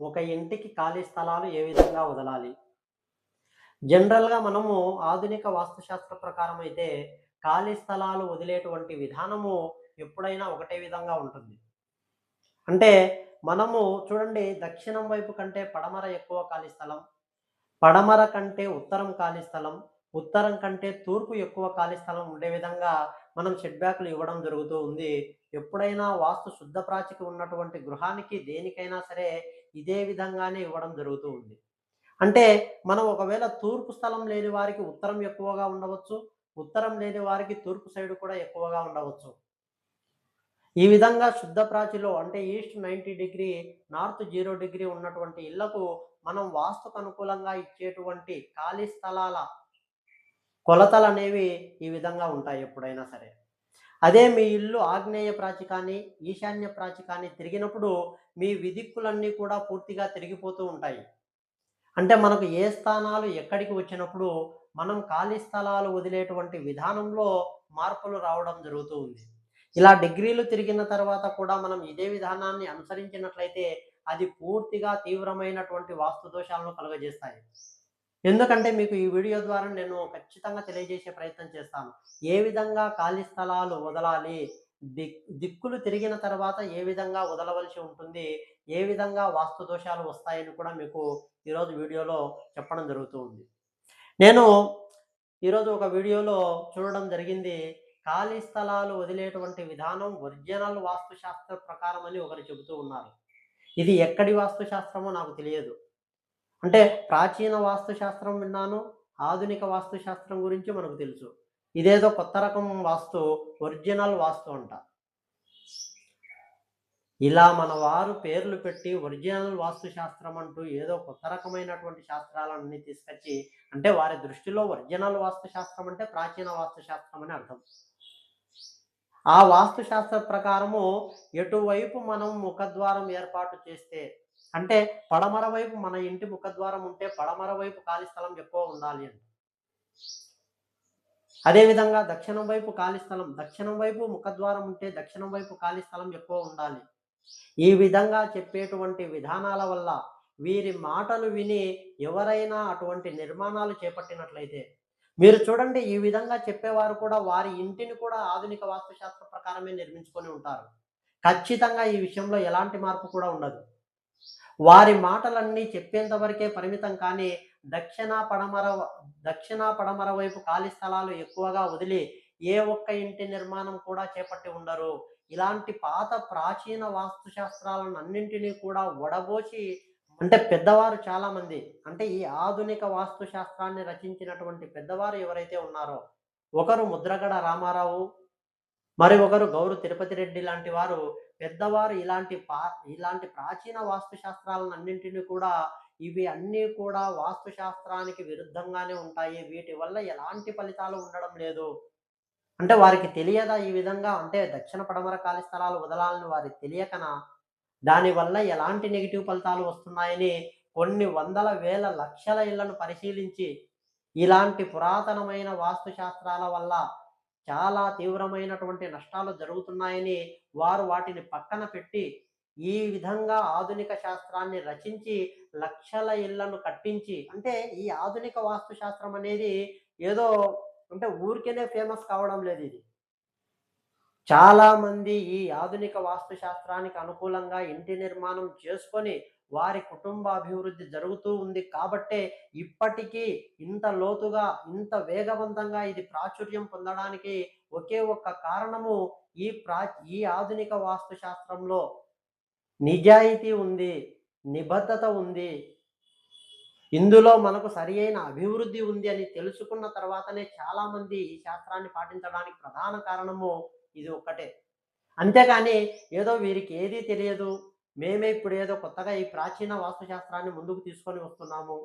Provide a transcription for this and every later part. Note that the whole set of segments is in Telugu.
ఒక ఇంటికి ఖాళీ స్థలాలు ఏ విధంగా వదలాలి? జనరల్గా మనము ఆధునిక వాస్తుశాస్త్ర ప్రకారం అయితే ఖాళీ స్థలాలు వదిలేటువంటి విధానము ఎప్పుడైనా ఒకటే విధంగా ఉంటుంది. అంటే మనము చూడండి దక్షిణం వైపు కంటే పడమర ఎక్కువ ఖాళీ స్థలం పడమర కంటే ఉత్తరం ఖాళీ స్థలం ఉత్తరం కంటే తూర్పు ఎక్కువ ఖాళీ స్థలం ఉండే విధంగా మనం షెడ్ బ్యాక్లు ఇవ్వడం జరుగుతూ ఉంది. ఎప్పుడైనా వాస్తు శుద్ధ ప్రాచికి ఉన్నటువంటి గృహానికి దేనికైనా సరే ఇదే విధంగానే ఇవ్వడం జరుగుతూ ఉంది. అంటే మనం ఒకవేళ తూర్పు స్థలం లేని వారికి ఉత్తరం ఎక్కువగా ఉండవచ్చు ఉత్తరం లేని వారికి తూర్పు సైడ్ కూడా ఎక్కువగా ఉండవచ్చు. ఈ విధంగా శుద్ధ ప్రాచిలో అంటే east ninety degree north zero degree ఉన్నటువంటి ఇళ్ళకు మనం వాస్తుకు అనుకూలంగా ఇచ్చేటువంటి ఖాళీ స్థలాల కొలతలు అనేవి ఈ విధంగా ఉంటాయి ఎప్పుడైనా సరే. అదే మీ ఇల్లు ఆగ్నేయ ప్రాచి కానీ ఈశాన్య ప్రాచి కానీ తిరిగినప్పుడు మీ విదిక్కులన్నీ కూడా పూర్తిగా తిరిగిపోతూ ఉంటాయి. అంటే మనకు ఏ స్థానాలు ఎక్కడికి వచ్చినప్పుడు మనం ఖాళీ స్థలాలు వదిలేటువంటి విధానంలో మార్పులు రావడం జరుగుతూ ఉంది. ఇలా డిగ్రీలు తిరిగిన తర్వాత కూడా మనం ఇదే విధానాన్ని అనుసరించినట్లయితే అది పూర్తిగా తీవ్రమైనటువంటి వాస్తు దోషాలను కలుగజేస్తాయి. ఎందుకంటే మీకు ఈ వీడియో ద్వారా నేను ఖచ్చితంగా తెలియజేసే ప్రయత్నం చేస్తాను. ఏ విధంగా ఖాళీ స్థలాలు వదలాలి? దిక్కులు తిరిగిన తర్వాత ఏ విధంగా వదలవలసి ఉంటుంది ఏ విధంగా వాస్తు దోషాలు వస్తాయని కూడా మీకు ఈరోజు వీడియోలో చెప్పడం జరుగుతూ ఉంది. నేను ఈరోజు ఒక వీడియోలో చూడడం జరిగింది ఖాళీ స్థలాలు వదిలేటువంటి విధానం ఒరిజినల్ వాస్తుశాస్త్ర ప్రకారం అని ఒకరు చెబుతూ ఉన్నారు. ఇది ఎక్కడి వాస్తుశాస్త్రమో నాకు తెలియదు. అంటే ప్రాచీన వాస్తుశాస్త్రం విన్నాను ఆధునిక వాస్తుశాస్త్రం గురించి మనకు తెలుసు. ఇదేదో కొత్త రకం వాస్తు ఒరిజినల్ వాస్తు అంట. ఇలా మన వారు పేర్లు పెట్టి ఒరిజినల్ వాస్తు శాస్త్రం అంటూ ఏదో కొత్త రకమైనటువంటి శాస్త్రాలన్నీ తీసుకొచ్చి అంటే వారి దృష్టిలో ఒరిజినల్ వాస్తు శాస్త్రం అంటే ప్రాచీన వాస్తు శాస్త్రం అని అర్థం. ఆ వాస్తుశాస్త్ర ప్రకారము ఎటువైపు మనం ముఖద్వారం ఏర్పాటు చేస్తే అంటే పడమర వైపు మన ఇంటి ముఖద్వారం ఉంటే పడమర వైపు ఖాళీ స్థలం ఎక్కువ ఉండాలి అని అదేవిధంగా దక్షిణం వైపు ఖాళీ స్థలం దక్షిణం వైపు ముఖద్వారం ఉంటే దక్షిణం వైపు ఖాళీ స్థలం ఎక్కువ ఉండాలి. ఈ విధంగా చెప్పేటువంటి విధానాల వల్ల వీరి మాటలు విని ఎవరైనా అటువంటి నిర్మాణాలు చేపట్టినట్లయితే మీరు చూడండి ఈ విధంగా చెప్పేవారు కూడా వారి ఇంటిని కూడా ఆధునిక వాస్తుశాస్త్ర ప్రకారమే నిర్మించుకొని ఉంటారు. ఖచ్చితంగా ఈ విషయంలో ఎలాంటి మార్పు కూడా ఉండదు. వారి మాటలన్నీ చెప్పేంత వరకే పరిమితం కానీ దక్షిణ పడమర దక్షిణ పడమర వైపు ఖాళీ స్థలాలు ఎక్కువగా వదిలి ఏ ఒక్క ఇంటి నిర్మాణం కూడా చేపట్టి ఉండరు. ఇలాంటి పాత ప్రాచీన వాస్తుశాస్త్రాలను అన్నింటినీ కూడా ఒడబోసి అంటే పెద్దవారు చాలా మంది అంటే ఈ ఆధునిక వాస్తు శాస్త్రాన్ని రచించినటువంటి పెద్దవారు ఎవరైతే ఉన్నారో ఒకరు ముద్రగడ రామారావు మరి ఒకరు గౌరు తిరుపతి రెడ్డి లాంటి వారు పెద్దవారు ఇలాంటి పా ఇలాంటి ప్రాచీన వాస్తు శాస్త్రాలను అన్నింటినీ కూడా ఇవి అన్నీ కూడా వాస్తు శాస్త్రానికి విరుద్ధంగానే ఉంటాయి. వీటి వల్ల ఎలాంటి ఫలితాలు ఉండడం లేదు. అంటే వారికి తెలియదా ఈ విధంగా? అంటే దక్షిణ పడమర కాలి స్థలాలు వదలాలని వారికి తెలియకనా? దానివల్ల ఎలాంటి నెగిటివ్ ఫలితాలు వస్తున్నాయని కొన్ని వందల వేల లక్షల ఇళ్ళను పరిశీలించి ఇలాంటి పురాతనమైన వాస్తు శాస్త్రాల వల్ల చాలా తీవ్రమైనటువంటి నష్టాలు జరుగుతున్నాయని వారు వాటిని పక్కన పెట్టి ఈ విధంగా ఆధునిక శాస్త్రాన్ని రచించి లక్షల ఇళ్ళను కట్టించి అంటే ఈ ఆధునిక వాస్తు శాస్త్రం అనేది ఏదో అంటే ఊరికేనే ఫేమస్ కావడం లేదు ఇది. చాలా మంది ఈ ఆధునిక వాస్తు శాస్త్రానికి అనుకూలంగా ఇంటి నిర్మాణం చేసుకొని వారి కుటుంబ అభివృద్ధి జరుగుతూ ఉంది కాబట్టే ఇప్పటికీ ఇంత లోతుగా ఇంత వేగవంతంగా ఇది ప్రాచుర్యం పొందడానికి ఒకే ఒక్క కారణము ఈ ప్రా ఈ ఆధునిక వాస్తు శాస్త్రంలో నిజాయితీ ఉంది నిబద్ధత ఉంది ఇందులో మనకు సరి అయిన అభివృద్ధి ఉంది అని తెలుసుకున్న తర్వాతనే చాలామంది ఈ శాస్త్రాన్ని పాటించడానికి ప్రధాన కారణము ఇది ఒక్కటే. అంతేకాని ఏదో వీరికి ఏదీ తెలియదు మేమే ఇప్పుడు ఏదో కొత్తగా ఈ ప్రాచీన వాస్తు శాస్త్రాన్ని ముందుకు తీసుకొని వస్తున్నాము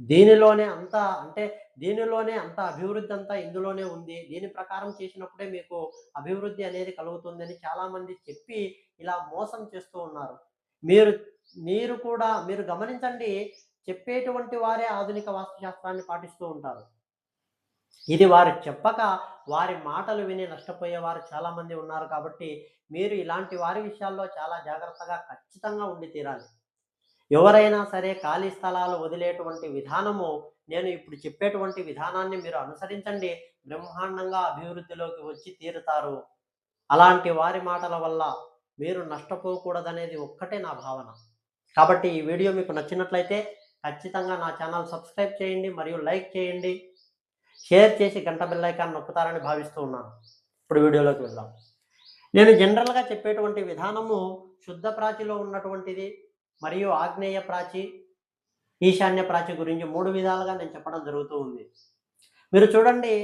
దీనిలోనే అంతా అంటే దీనిలోనే అంత అభివృద్ధి అంతా ఇందులోనే ఉంది. దీని ప్రకారం చేసినప్పుడే మీకు అభివృద్ధి అనేది కలుగుతుందని చాలామంది చెప్పి ఇలా మోసం చేస్తూ ఉన్నారు. మీరు మీరు కూడా మీరు గమనించండి చెప్పేటువంటి వారే ఆధునిక వాస్తుశాస్త్రాన్ని పాటిస్తూ ఉంటారు. ఇది వారు చెప్పక వారి మాటలు విని నష్టపోయేవారు చాలామంది ఉన్నారు కాబట్టి మీరు ఇలాంటి వారి విషయాల్లో చాలా జాగ్రత్తగా ఖచ్చితంగా ఉండి తీరాలి. ఎవరైనా సరే ఖాళీ స్థలాలు వదిలేటువంటి విధానము నేను ఇప్పుడు చెప్పేటువంటి విధానాన్ని మీరు అనుసరించండి. బ్రహ్మాండంగా అభివృద్ధిలోకి వచ్చి తీరుతారు. అలాంటి వారి మాటల వల్ల మీరు నష్టపోకూడదనేది ఒక్కటే నా భావన. కాబట్టి ఈ వీడియో మీకు నచ్చినట్లయితే ఖచ్చితంగా నా ఛానల్ సబ్స్క్రైబ్ చేయండి మరియు లైక్ చేయండి. షేర్ చేసి గంట బిల్లైకాన్ని నొక్కుతారని భావిస్తూ ఉన్నాను. ఇప్పుడు వీడియోలోకి వెళ్దాం. నేను జనరల్గా చెప్పేటువంటి విధానము శుద్ధ ప్రాచిలో ఉన్నటువంటిది మరియు ఆగ్నేయ ప్రాచి ఈశాన్య ప్రాచి గురించి మూడు విధాలుగా నేను చెప్పడం జరుగుతూ ఉంది. మీరు చూడండి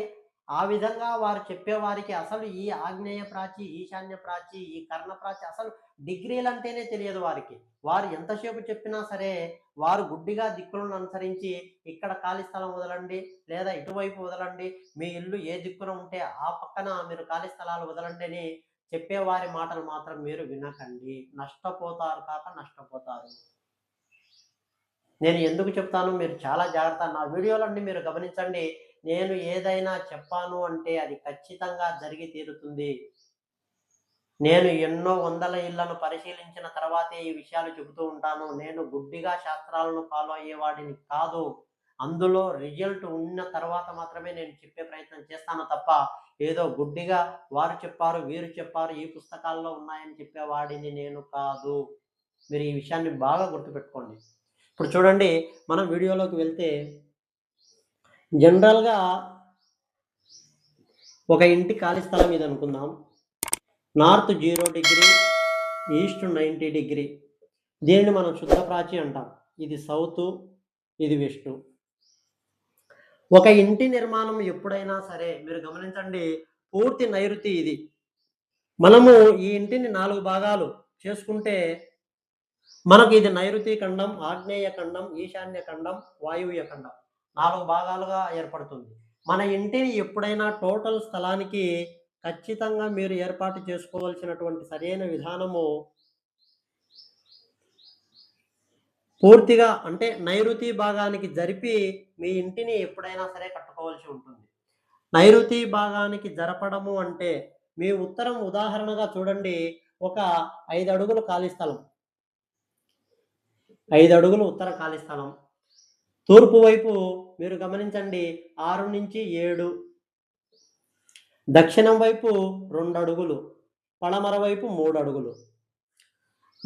ఆ విధంగా వారు చెప్పేవారికి అసలు ఈ ఆగ్నేయ ప్రాచి ఈశాన్య ప్రాచి ఈ కర్ణ ప్రాచి అసలు డిగ్రీలు అంటేనే తెలియదు వారికి. వారు ఎంతసేపు చెప్పినా సరే వారు గుడ్డిగా దిక్కులను అనుసరించి ఇక్కడ ఖాళీ స్థలం వదలండి లేదా ఇటువైపు వదలండి మీ ఇల్లు ఏ దిక్కున ఉంటే ఆ పక్కన మీరు ఖాళీ స్థలాలు వదలండి అని చెప్పేవారి మాటలు మాత్రం మీరు వినకండి. నష్టపోతారు కాక నష్టపోతారు. నేను ఎందుకు చెప్తాను? మీరు చాలా జాగ్రత్త. నా వీడియోలన్నీ మీరు గమనించండి. నేను ఏదైనా చెప్పాను అంటే అది ఖచ్చితంగా జరిగి తీరుతుంది. నేను ఎన్నో వందల ఇళ్ళను పరిశీలించిన తర్వాతే ఈ విషయాలు చెబుతూ ఉంటాను. నేను గుడ్డిగా శాస్త్రాలను ఫాలో అయ్యేవాడిని కాదు. అందులో రిజల్ట్ ఉన్న తర్వాత మాత్రమే నేను చెప్పే ప్రయత్నం చేస్తాను తప్ప ఏదో గుడ్డిగా వారు చెప్పారు వీరు చెప్పారు ఈ పుస్తకాల్లో ఉన్నాయని చెప్పేవాడిని నేను కాదు. మీరు ఈ విషయాన్ని బాగా గుర్తుపెట్టుకోండి. ఇప్పుడు చూడండి మనం వీడియోలోకి వెళ్తే జనరల్గా ఒక ఇంటి ఖాళీ స్థలం ఇది అనుకుందాం. North zero degree east ninety degree. దీనిని మనం శుద్ధ ప్రాచి అంటాం. ఇది సౌత్ ఇది వెస్ట్. ఒక ఇంటి నిర్మాణం ఎప్పుడైనా సరే మీరు గమనించండి పూర్తి నైరుతి ఇది. మనము ఈ ఇంటిని నాలుగు భాగాలు చేసుకుంటే మనకు ఇది నైరుతి ఖండం ఆగ్నేయ ఖండం ఈశాన్య ఖండం వాయువ్య ఖండం నాలుగు భాగాలుగా ఏర్పడుతుంది. మన ఇంటిని ఎప్పుడైనా టోటల్ స్థలానికి ఖచ్చితంగా మీరు ఏర్పాటు చేసుకోవాల్సినటువంటి సరైన విధానము పూర్తిగా అంటే నైరుతి భాగానికి జరిపి మీ ఇంటిని ఎప్పుడైనా సరే కట్టుకోవాల్సి ఉంటుంది. నైరుతి భాగానికి జరపడము అంటే మీ ఉత్తరం ఉదాహరణగా చూడండి. ఒక ఐదు అడుగులు ఖాళీ స్థలం. ఐదు అడుగులు ఉత్తర ఖాళీ స్థలం. తూర్పు వైపు మీరు గమనించండి. ఆరు నుంచి ఏడు. దక్షిణం వైపు రెండు అడుగులు. పడమర వైపు మూడు అడుగులు.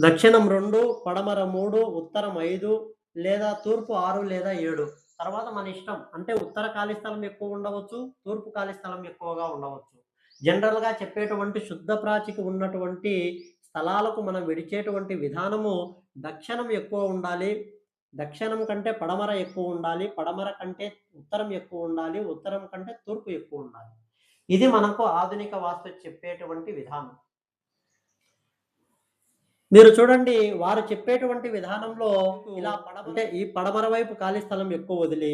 దక్షిణం రెండు పడమర మూడు ఉత్తరం ఐదు లేదా తూర్పు ఆరు లేదా ఏడు. తర్వాత మన ఇష్టం. అంటే ఉత్తర ఖాళీ స్థలం ఎక్కువ ఉండవచ్చు తూర్పు ఖాళీ స్థలం ఎక్కువగా ఉండవచ్చు. జనరల్గా చెప్పేటువంటి శుద్ధ ప్రాచికి ఉన్నటువంటి స్థలాలకు మనం విడిచేటువంటి విధానము దక్షిణం ఎక్కువ ఉండాలి. దక్షిణం కంటే పడమర ఎక్కువ ఉండాలి. పడమర కంటే ఉత్తరం ఎక్కువ ఉండాలి. ఉత్తరం కంటే తూర్పు ఎక్కువ ఉండాలి. ఇది మనకు ఆధునిక వాస్తు చెప్పేటువంటి విధానం. మీరు చూడండి వారు చెప్పేటువంటి విధానంలో ఇలా పడమ అంటే ఈ పడమర వైపు ఖాళీ స్థలం ఎక్కువ వదిలి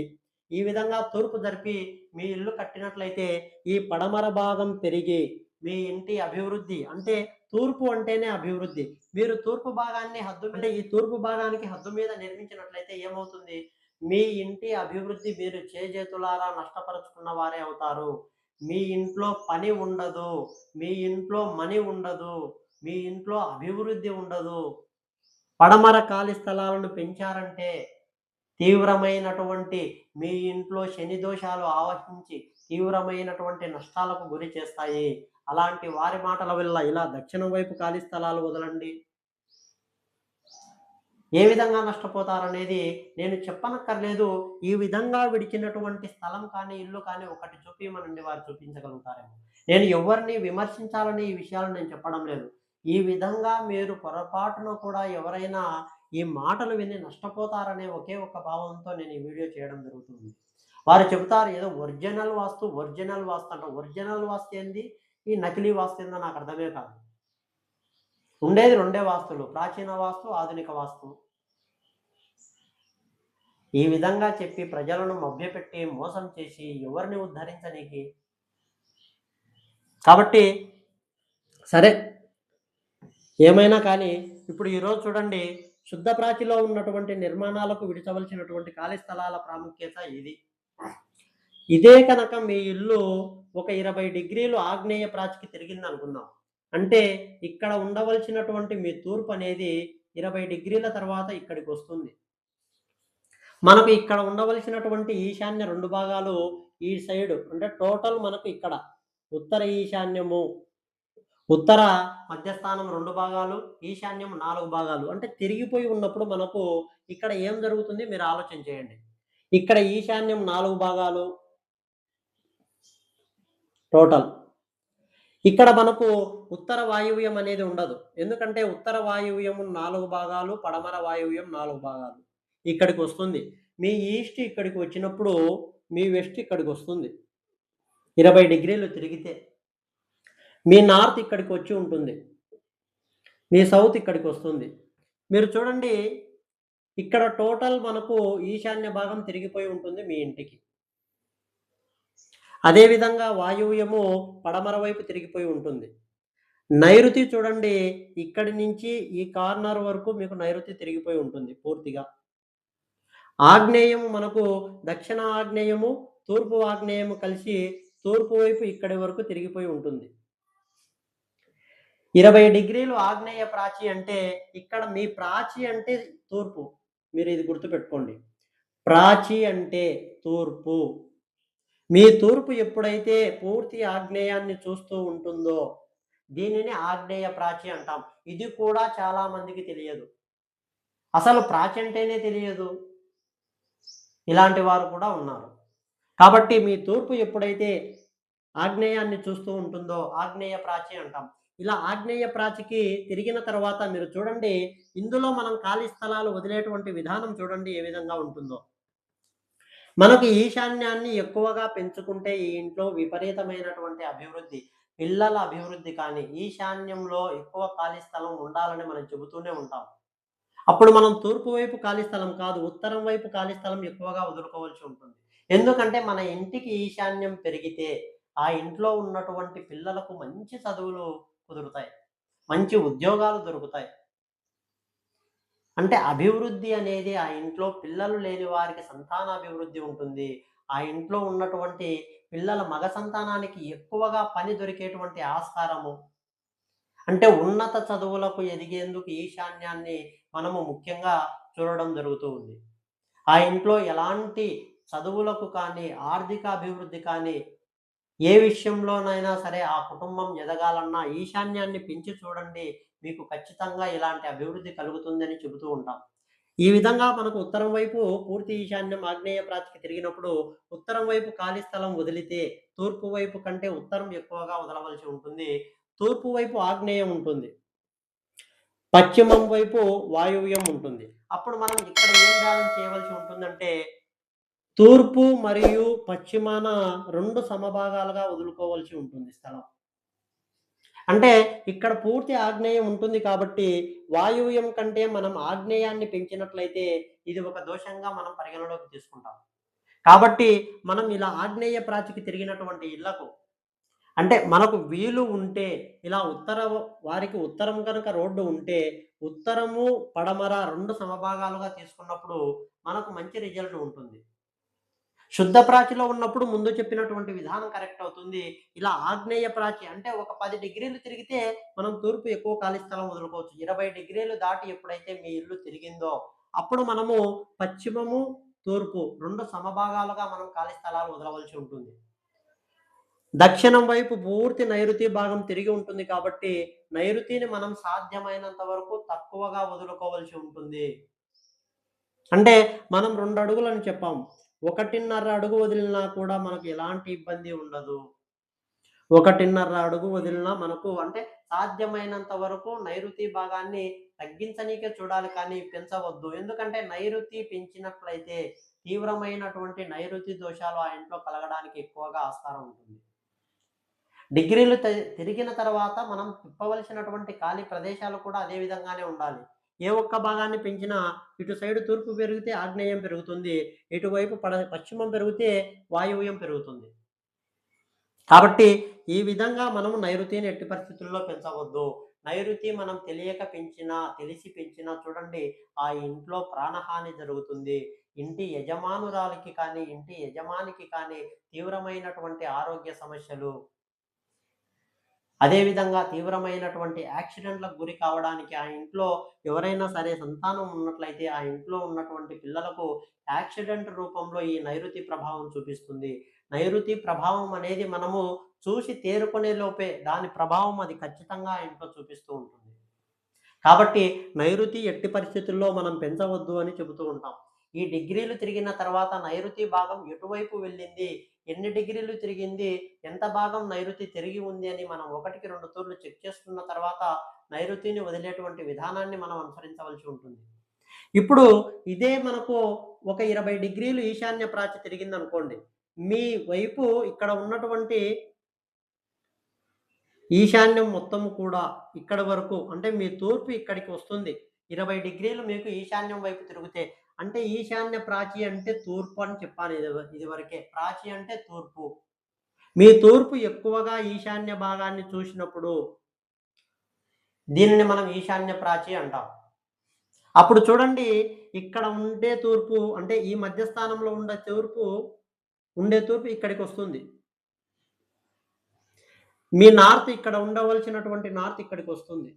ఈ విధంగా తూర్పు జరిపి మీ ఇల్లు కట్టినట్లయితే ఈ పడమర భాగం పెరిగి మీ ఇంటి అభివృద్ధి అంటే తూర్పు అంటేనే అభివృద్ధి. మీరు తూర్పు భాగాన్ని హద్దు అంటే ఈ తూర్పు భాగానికి హద్దు మీద నిర్మించినట్లయితే ఏమవుతుంది? మీ ఇంటి అభివృద్ధి మీరు చేజేతులారా నష్టపరుచుకున్న వారే అవుతారు. మీ ఇంట్లో పని ఉండదు. మీ ఇంట్లో మనీ ఉండదు. మీ ఇంట్లో అభివృద్ధి ఉండదు. పడమర ఖాళీ స్థలాలను పెంచారంటే తీవ్రమైనటువంటి మీ ఇంట్లో శని దోషాలు ఆవహించి తీవ్రమైనటువంటి నష్టాలకు గురి చేస్తాయి. అలాంటి వారి మాటల వల్ల ఇలా దక్షిణం వైపు ఖాళీ స్థలాలు వదలండి. ఏ విధంగా నష్టపోతారనేది నేను చెప్పనక్కర్లేదు. ఈ విధంగా విడిచినటువంటి స్థలం కానీ ఇల్లు కానీ ఒకటి చూపించమనండి వారు చూపించగలుగుతారేమో. నేను ఎవరిని విమర్శించాలని ఈ విషయాలు నేను చెప్పడం లేదు. ఈ విధంగా మీరు పొరపాటున కూడా ఎవరైనా ఈ మాటలు విని నష్టపోతారనే ఒకే ఒక భావంతో నేను ఈ వీడియో చేయడం జరుగుతుంది. వారు చెబుతారు ఏదో ఒరిజినల్ వాస్తు ఒరిజినల్ వాస్తు అంటే. ఒరిజినల్ వాస్తు ఏంది? ఈ నకిలీ వాస్తు ఏందో నాకు అర్థమే కాదు. ఉండేది రెండే వాస్తులు ప్రాచీన వాస్తు ఆధునిక వాస్తు. ఈ విధంగా చెప్పి ప్రజలను మభ్యపెట్టి మోసం చేసి ఎవరిని ఉద్ధరించనీకి? కాబట్టి సరే ఏమైనా కానీ ఇప్పుడు ఈరోజు చూడండి శుద్ధ ప్రాచిలో ఉన్నటువంటి నిర్మాణాలకు విడిచవలసినటువంటి ఖాళీ స్థలాల ప్రాముఖ్యత ఇది. ఇదే కనుక మీ ఇల్లు ఒక ఇరవై డిగ్రీలు ఆగ్నేయ ప్రాచికి తిరిగింది అనుకుందాం. అంటే ఇక్కడ ఉండవలసినటువంటి మీ తూర్పు అనేది ఇరవై డిగ్రీల తర్వాత ఇక్కడికి వస్తుంది. మనకు ఇక్కడ ఉండవలసినటువంటి ఈశాన్య రెండు భాగాలు ఈ సైడ్ అంటే టోటల్ మనకు ఇక్కడ. ఉత్తర ఈశాన్యము ఉత్తర మధ్యస్థానం రెండు భాగాలు ఈశాన్యం నాలుగు భాగాలు. అంటే తిరిగిపోయి ఉన్నప్పుడు మనకు ఇక్కడ ఏం జరుగుతుంది? మీరు ఆలోచన చేయండి. ఇక్కడ ఈశాన్యం నాలుగు భాగాలు టోటల్ ఇక్కడ మనకు ఉత్తర వాయువ్యం అనేది ఉండదు. ఎందుకంటే ఉత్తర వాయువ్యం నాలుగు భాగాలు పడమర వాయువ్యం నాలుగు భాగాలు ఇక్కడికి వస్తుంది. మీ ఈస్ట్ ఇక్కడికి వచ్చినప్పుడు మీ వెస్ట్ ఇక్కడికి వస్తుంది. ఇరవై డిగ్రీలు తిరిగితే మీ నార్త్ ఇక్కడికి వచ్చి ఉంటుంది. మీ సౌత్ ఇక్కడికి వస్తుంది. మీరు చూడండి ఇక్కడ టోటల్ మనకు ఈశాన్య భాగం తిరిగిపోయి ఉంటుంది మీ ఇంటికి. అదేవిధంగా వాయువ్యము పడమర వైపు తిరిగిపోయి ఉంటుంది. నైరుతి చూడండి ఇక్కడి నుంచి ఈ కార్నర్ వరకు మీకు నైరుతి తిరిగిపోయి ఉంటుంది పూర్తిగా. ఆగ్నేయము మనకు దక్షిణ ఆగ్నేయము తూర్పు ఆగ్నేయము కలిసి తూర్పు వైపు ఇక్కడి వరకు తిరిగిపోయి ఉంటుంది. ఇరవై డిగ్రీలు ఆగ్నేయ ప్రాచి అంటే ఇక్కడ మీ ప్రాచి అంటే తూర్పు. మీరు ఇది గుర్తుపెట్టుకోండి. ప్రాచి అంటే తూర్పు. మీ తూర్పు ఎప్పుడైతే పూర్తి ఆగ్నేయాన్ని చూస్తూ ఉంటుందో దీనిని ఆగ్నేయ ప్రాచి అంటాం. ఇది కూడా చాలా మందికి తెలియదు. అసలు ప్రాచి అంటేనే తెలియదు. ఇలాంటి వారు కూడా ఉన్నారు. కాబట్టి మీ తూర్పు ఎప్పుడైతే ఆగ్నేయాన్ని చూస్తూ ఉంటుందో ఆగ్నేయ ప్రాచి అంటాం. ఇలా ఆగ్నేయ ప్రాచికి తిరిగిన తర్వాత మీరు చూడండి ఇందులో మనం ఖాళీ స్థలాలు వదిలేటువంటి విధానం చూడండి ఏ విధంగా ఉంటుందో. మనకు ఈశాన్యాన్ని ఎక్కువగా పెంచుకుంటే ఈ ఇంట్లో విపరీతమైనటువంటి అభివృద్ధి పిల్లల అభివృద్ధి కానీ ఈశాన్యంలో ఎక్కువ ఖాళీ స్థలం ఉండాలని మనం చెబుతూనే ఉంటాం. అప్పుడు మనం తూర్పు వైపు ఖాళీ స్థలం కాదు ఉత్తరం వైపు ఖాళీ స్థలం ఎక్కువగా వదులుకోవాల్సి ఉంటుంది. ఎందుకంటే మన ఇంటికి ఈశాన్యం పెరిగితే ఆ ఇంట్లో ఉన్నటువంటి పిల్లలకు మంచి చదువులు కుదురుతాయి. మంచి ఉద్యోగాలు దొరుకుతాయి. అంటే అభివృద్ధి అనేది ఆ ఇంట్లో పిల్లలు లేని వారికి సంతాన అభివృద్ధి ఉంటుంది. ఆ ఇంట్లో ఉన్నటువంటి పిల్లల మగ సంతానానికి ఎక్కువగా పని దొరికేటువంటి ఆస్కారము. అంటే ఉన్నత చదువులకు ఎదిగేందుకు ఈశాన్యాన్ని మనము ముఖ్యంగా చూడడం జరుగుతూ ఉంది. ఆ ఇంట్లో ఎలాంటి చదువులకు కానీ ఆర్థిక అభివృద్ధి కానీ ఏ విషయంలోనైనా సరే ఆ కుటుంబం ఎదగాలన్నా ఈశాన్యాన్ని పెంచి చూడండి. మీకు ఖచ్చితంగా ఇలాంటి అభివృద్ధి కలుగుతుందని చెబుతూ ఉంటాం. ఈ విధంగా మనకు ఉత్తరం వైపు పూర్తి ఈశాన్యం ఆగ్నేయ ప్రాతికి తిరిగినప్పుడు ఉత్తరం వైపు ఖాళీ స్థలం వదిలితే తూర్పు వైపు కంటే ఉత్తరం ఎక్కువగా వదలవలసి ఉంటుంది. తూర్పు వైపు ఆగ్నేయం ఉంటుంది. పశ్చిమం వైపు వాయువ్యం ఉంటుంది. అప్పుడు మనం ఇక్కడ ఏం బ్యాలెన్స్ చేయవలసి ఉంటుందంటే తూర్పు మరియు పశ్చిమాన రెండు సమభాగాలుగా వదులుకోవాల్సి ఉంటుంది స్థలం. అంటే ఇక్కడ పూర్తి ఆగ్నేయం ఉంటుంది కాబట్టి వాయువ్యం కంటే మనం ఆగ్నేయాన్ని పెంచినట్లయితే ఇది ఒక దోషంగా మనం పరిగణలోకి తీసుకుంటాం. కాబట్టి మనం ఇలా ఆగ్నేయ ప్రాచికి తిరిగినటువంటి ఇళ్ళకు అంటే మనకు వీలు ఉంటే ఇలా ఉత్తర వారికి ఉత్తరం కనుక రోడ్డు ఉంటే ఉత్తరము పడమర రెండు సమభాగాలుగా తీసుకున్నప్పుడు మనకు మంచి రిజల్ట్ ఉంటుంది. శుద్ధ ప్రాచిలో ఉన్నప్పుడు ముందు చెప్పినటువంటి విధానం కరెక్ట్ అవుతుంది. ఇలా ఆగ్నేయ ప్రాచి అంటే ఒక పది డిగ్రీలు తిరిగితే మనం తూర్పు ఎక్కువ ఖాళీ స్థలం వదులుకోవచ్చు. ఇరవై డిగ్రీలు దాటి ఎప్పుడైతే మీ ఇల్లు తిరిగిందో అప్పుడు మనము పశ్చిమము తూర్పు రెండు సమభాగాలుగా మనం ఖాళీ స్థలాలు వదలవలసి ఉంటుంది. దక్షిణం వైపు పూర్తి నైరుతి భాగం తిరిగి ఉంటుంది కాబట్టి నైరుతిని మనం సాధ్యమైనంత వరకు తక్కువగా వదులుకోవలసి ఉంటుంది. అంటే మనం రెండు అడుగులని చెప్పాం. ఒకటిన్నర అడుగు వదిలినా కూడా మనకు ఎలాంటి ఇబ్బంది ఉండదు. ఒకటిన్నర అడుగు వదిలినా మనకు అంటే సాధ్యమైనంత వరకు నైరుతి భాగాన్ని తగ్గించనీకే చూడాలి కానీ పెంచవద్దు. ఎందుకంటే నైరుతి పెంచినట్లయితే తీవ్రమైనటువంటి నైరుతి దోషాలు ఆ ఇంట్లో కలగడానికి ఎక్కువగా ఆస్కారం ఉంటుంది. డిగ్రీలు తిరిగిన తర్వాత మనం తిప్పవలసినటువంటి ఖాళీ ప్రదేశాలు కూడా అదే విధంగానే ఉండాలి. ఏ ఒక్క భాగాన్ని పెంచినా ఇటు సైడ్ తూర్పు పెరిగితే ఆగ్నేయం పెరుగుతుంది ఇటువైపు పడ పశ్చిమం పెరిగితే వాయువ్యం పెరుగుతుంది. కాబట్టి ఈ విధంగా మనం నైరుతిని ఎట్టి పరిస్థితుల్లో పెంచవద్దు. నైరుతి మనం తెలియక పెంచినా తెలిసి పెంచినా చూడండి ఆ ఇంట్లో ప్రాణహాని జరుగుతుంది. ఇంటి యజమానురాలికి కానీ ఇంటి యజమానికి కానీ తీవ్రమైనటువంటి ఆరోగ్య సమస్యలు అదేవిధంగా తీవ్రమైనటువంటి యాక్సిడెంట్లకు గురి కావడానికి ఆ ఇంట్లో ఎవరైనా సరే సంతానం ఉన్నట్లయితే ఆ ఇంట్లో ఉన్నటువంటి పిల్లలకు యాక్సిడెంట్ రూపంలో ఈ నైరుతి ప్రభావం చూపిస్తుంది. నైరుతి ప్రభావం అనేది మనము చూసి తేరుకునే లోపే దాని ప్రభావం అది ఖచ్చితంగా ఆ ఇంట్లో చూపిస్తూ ఉంటుంది. కాబట్టి నైరుతి ఎట్టి పరిస్థితుల్లో మనం పెంచవద్దు అని చెబుతూ ఉంటాం. ఈ డిగ్రీలు తిరిగిన తర్వాత నైరుతి భాగం ఎటువైపు వెళ్ళింది? ఎన్ని డిగ్రీలు తిరిగింది? ఎంత భాగం నైరుతి తిరిగి ఉంది అని మనం ఒకటికి రెండు తూర్లు చెక్ చేసుకున్న తర్వాత నైరుతిని వదిలేటువంటి విధానాన్ని మనం అనుసరించవలసి ఉంటుంది. ఇప్పుడు ఇదే మనకు ఒక ఇరవై డిగ్రీలు ఈశాన్య ప్రాచి తిరిగింది అనుకోండి మీ వైపు ఇక్కడ ఉన్నటువంటి ఈశాన్యం మొత్తం కూడా ఇక్కడ వరకు అంటే మీ తూర్పు ఇక్కడికి వస్తుంది. ఇరవై డిగ్రీలు మీకు ఈశాన్యం వైపు తిరిగితే అంటే ఈశాన్య ప్రాచి అంటే తూర్పు అని చెప్పాలి ఇది ఇది వరకే. ప్రాచి అంటే తూర్పు. మీ తూర్పు ఎక్కువగా ఈశాన్య భాగాన్ని చూసినప్పుడు దీనిని మనం ఈశాన్య ప్రాచి అంటాం. అప్పుడు చూడండి ఇక్కడ ఉండే తూర్పు అంటే ఈ మధ్యస్థానంలో ఉండే తూర్పు ఉండే తూర్పు ఇక్కడికి వస్తుంది. మీ నార్త్ ఇక్కడ ఉండవలసినటువంటి నార్త్ ఇక్కడికి వస్తుంది.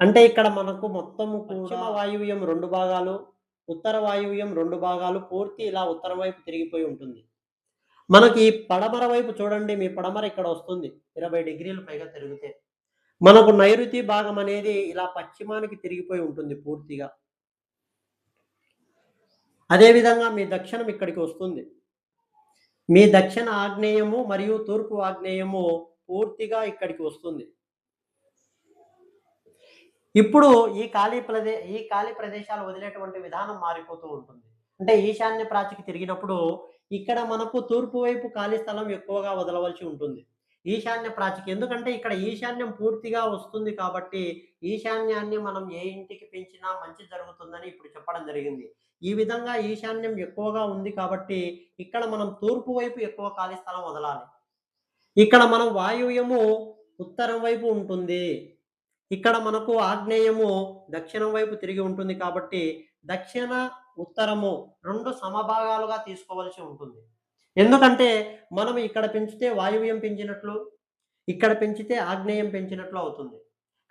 అంటే ఇక్కడ మనకు మొత్తము పశ్చిమ వాయువ్యం రెండు భాగాలు ఉత్తర వాయువ్యం రెండు భాగాలు పూర్తి ఇలా ఉత్తర వైపు తిరిగిపోయి ఉంటుంది. మనకి పడమర వైపు చూడండి మీ పడమర ఇక్కడ వస్తుంది ఇరవై డిగ్రీలు పైగా తిరిగితే. మనకు నైరుతి భాగం అనేది ఇలా పశ్చిమానికి తిరిగిపోయి ఉంటుంది పూర్తిగా. అదేవిధంగా మీ దక్షిణం ఇక్కడికి వస్తుంది. మీ దక్షిణ ఆగ్నేయము మరియు తూర్పు ఆగ్నేయము పూర్తిగా ఇక్కడికి వస్తుంది. ఇప్పుడు ఈ ఖాళీ ప్రదే ఈ ఖాళీ ప్రదేశాలు వదిలేటువంటి విధానం మారిపోతూ ఉంటుంది. అంటే ఈశాన్య ప్రాచికి తిరిగినప్పుడు ఇక్కడ మనకు తూర్పు వైపు ఖాళీ స్థలం ఎక్కువగా వదలవలసి ఉంటుంది. ఈశాన్య ప్రాచికి ఎందుకంటే ఇక్కడ ఈశాన్యం పూర్తిగా వస్తుంది కాబట్టి ఈశాన్యాన్ని మనం ఏ ఇంటికి పెంచినా మంచి జరుగుతుందని ఇప్పుడు చెప్పడం జరిగింది. ఈ విధంగా ఈశాన్యం ఎక్కువగా ఉంది కాబట్టి ఇక్కడ మనం తూర్పు వైపు ఎక్కువ ఖాళీ స్థలం వదలాలి. ఇక్కడ మనం వాయువ్యము ఉత్తరం వైపు ఉంటుంది. ఇక్కడ మనకు ఆగ్నేయము దక్షిణం వైపు తిరిగి ఉంటుంది కాబట్టి దక్షిణ ఉత్తరము రెండు సమభాగాలుగా తీసుకోవాల్సి ఉంటుంది. ఎందుకంటే మనం ఇక్కడ పెంచితే వాయువ్యం పెంచినట్లు ఇక్కడ పెంచితే ఆగ్నేయం పెంచినట్లు అవుతుంది.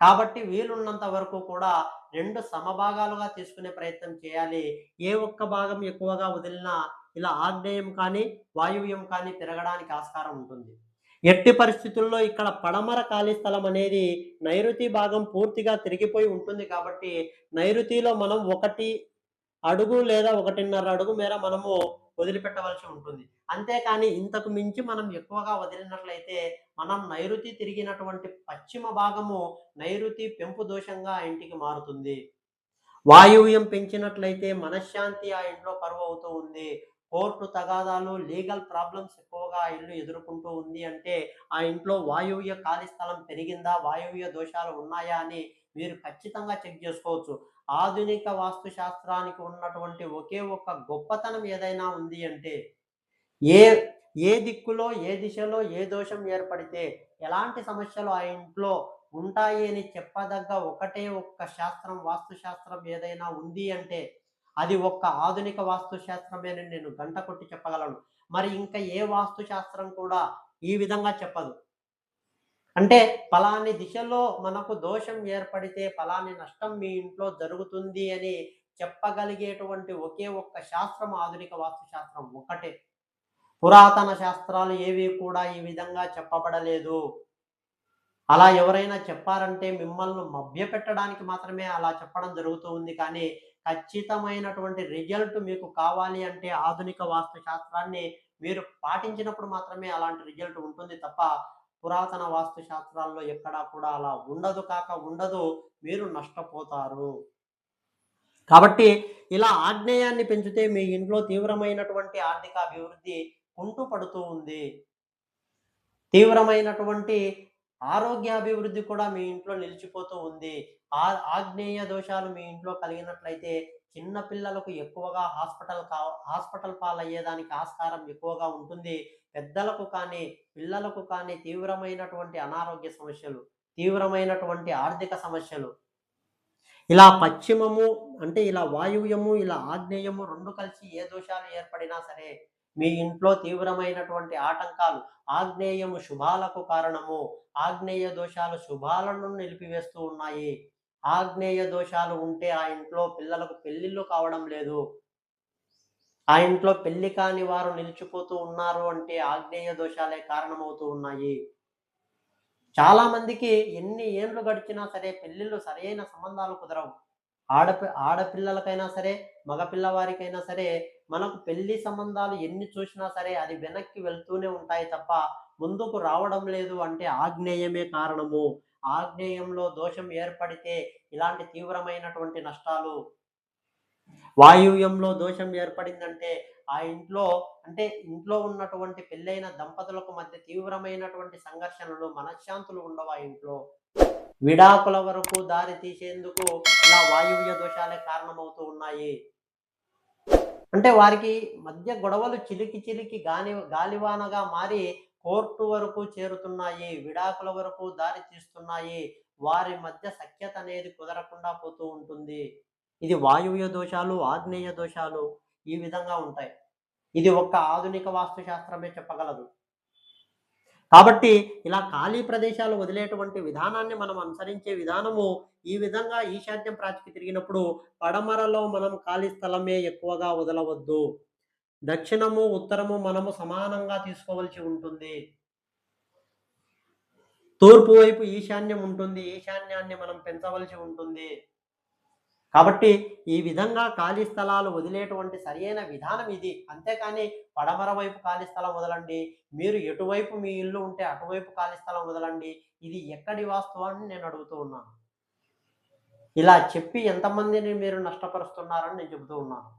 కాబట్టి వీలున్నంత వరకు కూడా రెండు సమభాగాలుగా తీసుకునే ప్రయత్నం చేయాలి. ఏ ఒక్క భాగం ఎక్కువగా వదిలినా ఇలా ఆగ్నేయం కానీ వాయువ్యం కానీ పెరగడానికి ఆస్కారం ఉంటుంది. ఎట్టి పరిస్థితుల్లో ఇక్కడ పడమర ఖాళీ స్థలం అనేది నైరుతి భాగం పూర్తిగా తిరిగిపోయి ఉంటుంది కాబట్టి నైరుతిలో మనం ఒకటి అడుగు లేదా ఒకటిన్నర అడుగు మేర మనము వదిలిపెట్టవలసి ఉంటుంది. అంతేకాని ఇంతకు మించి మనం ఎక్కువగా వదిలినట్లయితే మనం నైరుతి తిరిగినటువంటి పశ్చిమ భాగము నైరుతి పెంపు దోషంగా ఆ ఇంటికి మారుతుంది. వాయువ్యం పెంచినట్లయితే మనశ్శాంతి ఆ ఇంట్లో పరువు అవుతూ ఉంది. కోర్టు తగాదాలు లీగల్ ప్రాబ్లమ్స్ ఎక్కువగా ఆ ఇల్లు ఎదుర్కొంటూ ఉంది అంటే ఆ ఇంట్లో వాయువ్య ఖాళీ స్థలం పెరిగిందా వాయువ్య దోషాలు ఉన్నాయా అని మీరు ఖచ్చితంగా చెక్ చేసుకోవచ్చు. ఆధునిక వాస్తు శాస్త్రానికి ఉన్నటువంటి ఒకే ఒక గొప్పతనం ఏదైనా ఉంది అంటే ఏ ఏ దిక్కులో ఏ దిశలో ఏ దోషం ఏర్పడితే ఎలాంటి సమస్యలు ఆ ఇంట్లో ఉంటాయి అని చెప్పదగ్గ ఒకటే ఒక్క శాస్త్రం వాస్తు శాస్త్రం ఏదైనా ఉంది అంటే అది ఒక్క ఆధునిక వాస్తు శాస్త్రమేనని నేను గంట కొట్టి చెప్పగలను. మరి ఇంకా ఏ వాస్తు శాస్త్రం కూడా ఈ విధంగా చెప్పదు. అంటే ఫలాని దిశలో మనకు దోషం ఏర్పడితే ఫలాని నష్టం మీ ఇంట్లో జరుగుతుంది అని చెప్పగలిగేటువంటి ఒకే ఒక్క శాస్త్రం ఆధునిక వాస్తు శాస్త్రం ఒకటే. పురాతన శాస్త్రాలు ఏవి కూడా ఈ విధంగా చెప్పబడలేదు. అలా ఎవరైనా చెప్పారంటే మిమ్మల్ని మభ్యపెట్టడానికి మాత్రమే అలా చెప్పడం జరుగుతూ ఉంది కానీ ఖచ్చితమైనటువంటి రిజల్ట్ మీకు కావాలి అంటే ఆధునిక వాస్తు శాస్త్రాన్ని మీరు పాటించినప్పుడు మాత్రమే అలాంటి రిజల్ట్ ఉంటుంది తప్ప పురాతన వాస్తు శాస్త్రాల్లో ఎక్కడా కూడా అలా ఉండదు కాక ఉండదు మీరు నష్టపోతారు. కాబట్టి ఇలా ఆగ్నేయాన్ని పెంచితే మీ ఇంట్లో తీవ్రమైనటువంటి ఆర్థిక అభివృద్ధి కుంటుపడుతూ ఉంది. తీవ్రమైనటువంటి ఆరోగ్య అభివృద్ధి కూడా మీ ఇంట్లో నిలిచిపోతూ ఉంది. ఆ ఆగ్నేయ దోషాలు మీ ఇంట్లో కలిగినట్లయితే చిన్న పిల్లలకు ఎక్కువగా హాస్పిటల్ కా హాస్పిటల్ పాలయ్యేదానికి ఆస్కారం ఎక్కువగా ఉంటుంది. పెద్దలకు కానీ పిల్లలకు కానీ తీవ్రమైనటువంటి అనారోగ్య సమస్యలు తీవ్రమైనటువంటి ఆర్థిక సమస్యలు. ఇలా పశ్చిమము అంటే ఇలా వాయువ్యము ఇలా ఆగ్నేయము రెండు కలిసి ఏ దోషాలు ఏర్పడినా సరే మీ ఇంట్లో తీవ్రమైనటువంటి ఆటంకాలు ఆగ్నేయము శుభాలకు కారణము. ఆగ్నేయ దోషాలు శుభాలను నిలిపివేస్తూ ఉన్నాయి. ఆగ్నేయ దోషాలు ఉంటే ఆ ఇంట్లో పిల్లలకు పెళ్ళిళ్ళు కావడం లేదు. ఆ ఇంట్లో పెళ్ళి కాని వారు నిలిచిపోతూ ఉన్నారు అంటే ఆగ్నేయ దోషాలే కారణమవుతూ ఉన్నాయి. చాలా మందికి ఎన్ని ఏండ్లు గడిచినా సరే పెళ్ళిళ్ళు సరైన సంబంధాలు కుదరవు. ఆడపి ఆడపిల్లలకైనా సరే మగపిల్లవారికైనా సరే మనకు పెళ్ళి సంబంధాలు ఎన్ని చూసినా సరే అది వెనక్కి వెళ్తూనే ఉంటాయి తప్ప ముందుకు రావడం లేదు అంటే ఆగ్నేయమే కారణము. ఆగ్నేయంలో దోషం ఏర్పడితే ఇలాంటి తీవ్రమైనటువంటి నష్టాలు వాయువ్యంలో దోషం ఏర్పడిందంటే ఆ ఇంట్లో అంటే ఇంట్లో ఉన్నటువంటి పెళ్ళైన దంపతులకు మధ్య తీవ్రమైనటువంటి సంఘర్షణలు మనశ్శాంతులు ఉండవు ఆ ఇంట్లో? విడాకుల వరకు దారి తీసేందుకు ఇలా వాయువ్య దోషాలే కారణమవుతూ ఉన్నాయి. అంటే వారికి మధ్య గొడవలు చిలికి చిలికి గాని గాలివానగా మారి కోర్టు వరకు చేరుతున్నాయి విడాకుల వరకు దారి తీస్తున్నాయి. వారి మధ్య సఖ్యత అనేది కుదరకుండా పోతూ ఉంటుంది. ఇది వాయువ్య దోషాలు ఆగ్నేయ దోషాలు ఈ విధంగా ఉంటాయి. ఇది ఒక్క ఆధునిక వాస్తు శాస్త్రమే చెప్పగలదు. కాబట్టి ఇలా ఖాళీ ప్రదేశాలు వదిలేటువంటి విధానాన్ని మనం అనుసరించే విధానము ఈ విధంగా ఈశాన్యం ప్రాచికి తిరిగినప్పుడు పడమరలో మనం ఖాళీ స్థలమే ఎక్కువగా వదలవద్దు. దక్షిణము ఉత్తరము మనము సమానంగా తీసుకోవలసి ఉంటుంది. తూర్పు వైపు ఈశాన్యం ఉంటుంది. ఈశాన్యాన్ని మనం పెంచవలసి ఉంటుంది. కాబట్టి ఈ విధంగా ఖాళీ స్థలాలు వదిలేటువంటి సరియైన విధానం ఇది. అంతేకాని పడమర వైపు ఖాళీ స్థలం వదలండి. మీరు ఎటువైపు మీ ఇల్లు ఉంటే అటువైపు ఖాళీ స్థలం వదలండి. ఇది ఎక్కడి వాస్తవాన్ని నేను అడుగుతూ ఉన్నాను. ఇలా చెప్పి ఎంతమందిని మీరు నష్టపరుస్తున్నారని నేను చెబుతూ ఉన్నాను.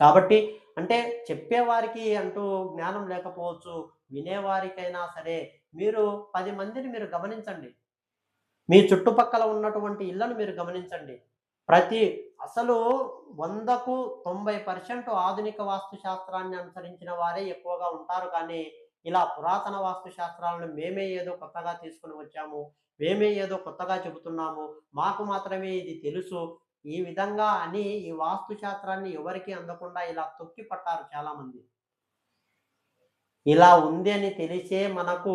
కాబట్టి అంటే చెప్పేవారికి అంటూ జ్ఞానం లేకపోవచ్చు వినేవారికైనా సరే మీరు పది మందిని మీరు గమనించండి. మీ చుట్టుపక్కల ఉన్నటువంటి ఇళ్ళను మీరు గమనించండి. ప్రతి అసలు వందకు తొంభై పర్సెంట్ ఆధునిక వాస్తుశాస్త్రాన్ని అనుసరించిన వారే ఎక్కువగా ఉంటారు. కానీ ఇలా పురాతన వాస్తుశాస్త్రాలను మేమే ఏదో కొత్తగా తీసుకుని వచ్చాము మేమే ఏదో కొత్తగా చెబుతున్నాము మాకు మాత్రమే ఇది తెలుసు ఈ విధంగా అని ఈ వాస్తు శాస్త్రాన్ని ఎవరికి అందకుండా ఇలా తొక్కి పట్టారు చాలామంది. ఇలా ఉంది అని తెలిసే మనకు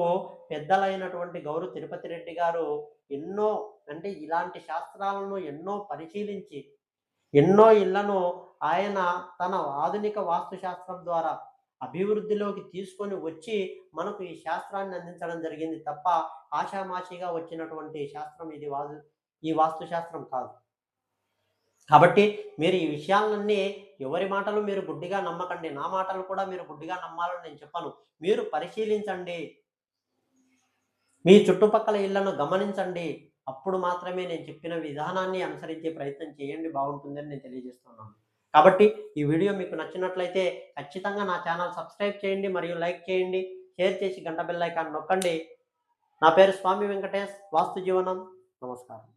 పెద్దలైనటువంటి గౌరు తిరుపతి రెడ్డి గారు ఎన్నో అంటే ఇలాంటి శాస్త్రాలను ఎన్నో పరిశీలించి ఎన్నో ఇళ్ళను ఆయన తన ఆధునిక వాస్తు శాస్త్రం ద్వారా అభివృద్ధిలోకి తీసుకొని వచ్చి మనకు ఈ శాస్త్రాన్ని అందించడం జరిగింది తప్ప ఆషామాషిగా వచ్చినటువంటి శాస్త్రం ఇది వాదు ఈ వాస్తు శాస్త్రం కాదు. కాబట్టి మీరు ఈ విషయాలన్నీ ఎవరి మాటలు మీరు గుడ్డిగా నమ్మకండి నా మాటలు కూడా మీరు గుడ్డిగా నమ్మాలని నేను చెప్పను. మీరు పరిశీలించండి. మీ చుట్టుపక్కల ఇళ్ళను గమనించండి. అప్పుడు మాత్రమే నేను చెప్పిన విధానాన్ని అనుసరించే ప్రయత్నం చేయండి బాగుంటుందని నేను తెలియజేస్తున్నాను. కాబట్టి ఈ వీడియో మీకు నచ్చినట్లయితే ఖచ్చితంగా నా ఛానల్ సబ్స్క్రైబ్ చేయండి మరియు లైక్ చేయండి షేర్ చేసి గంట బెల్ ఐకాన్ నొక్కండి. నా పేరు స్వామి వెంకటేష్ వాస్తు జీవనం. నమస్కారం.